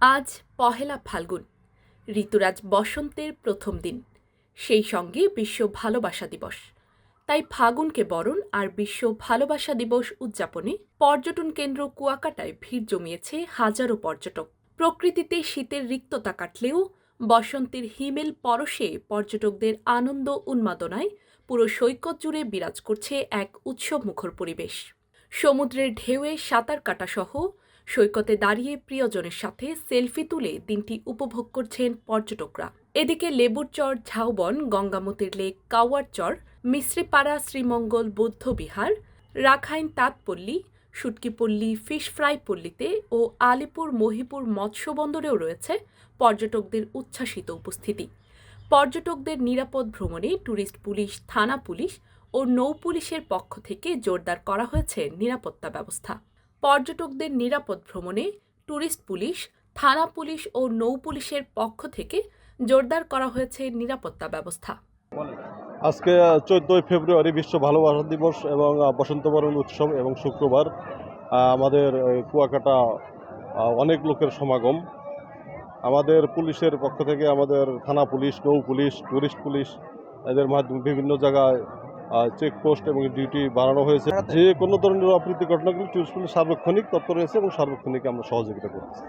আজ পহেলা ফাল্গুন, ঋতুরাজ বসন্তের প্রথম দিন। সেই সঙ্গে বিশ্ব ভালোবাসা দিবস। তাই ফাগুনকে বরণ আর বিশ্ব ভালোবাসা দিবস উদযাপনে পর্যটন কেন্দ্র কুয়াকাটায় ভিড় জমিয়েছে হাজারো পর্যটক। প্রকৃতিতে শীতের রিক্ততা কাটলেও বসন্তের হিমেল পরশে পর্যটকদের আনন্দ উন্মাদনায় পুরো সৈকত জুড়ে বিরাজ করছে এক উৎসব মুখর পরিবেশ। সমুদ্রের ঢেউয়ে সাঁতার কাটা সহ সৈকতে দাঁড়িয়ে প্রিয়জনের সাথে সেলফি তুলে দিনটি উপভোগ করছেন পর্যটকরা। এদিকে লেবুরচর ঝাউবন, গঙ্গামতির লেক, কাওয়ার চর, মিশ্রিপাড়া, শ্রীমঙ্গল, বৌদ্ধ বিহার, রাখাইন তাঁতপল্লী সুটকিপল্লী ফিশ ফ্রাই পল্লীতে ও আলিপুর মহিপুর মৎস্য বন্দরেও রয়েছে পর্যটকদের উচ্ছ্বাসিত উপস্থিতি। পর্যটকদের নিরাপদ ভ্রমণে ট্যুরিস্ট পুলিশ, থানা পুলিশ ও নৌ পুলিশের পক্ষ থেকে জোরদার করা হয়েছে নিরাপত্তা ব্যবস্থা। পর্যটকদের নিরাপদ ভ্রমণে ট্যুরিস্ট পুলিশ থানা পুলিশ ও নৌ পুলিশের পক্ষ থেকে জোরদার করা হয়েছে নিরাপত্তা ব্যবস্থা। আজকে চোদ্দোই ফেব্রুয়ারি বিশ্ব ভালোবাসা দিবস এবং আহ, বসন্ত বরণ উৎসব এবং শুক্রবার আমাদের কুয়াকাটা অনেক লোকের সমাগম। আমাদের পুলিশের পক্ষ থেকে আমাদের থানা পুলিশ নৌ পুলিশ টুরিস্ট পুলিশ এদের মাধ্যমে বিভিন্ন জায়গায় চেকপোস্ট এবং ডিউটি বাড়ানো হয়েছে। যে কোনো ধরনের অপ্রীতি ঘটনাগুলি টুরিস্ট পুলিশ সার্বক্ষণিক তৎপর রয়েছে এবং সার্বক্ষণিক আমরা সহযোগিতা করছি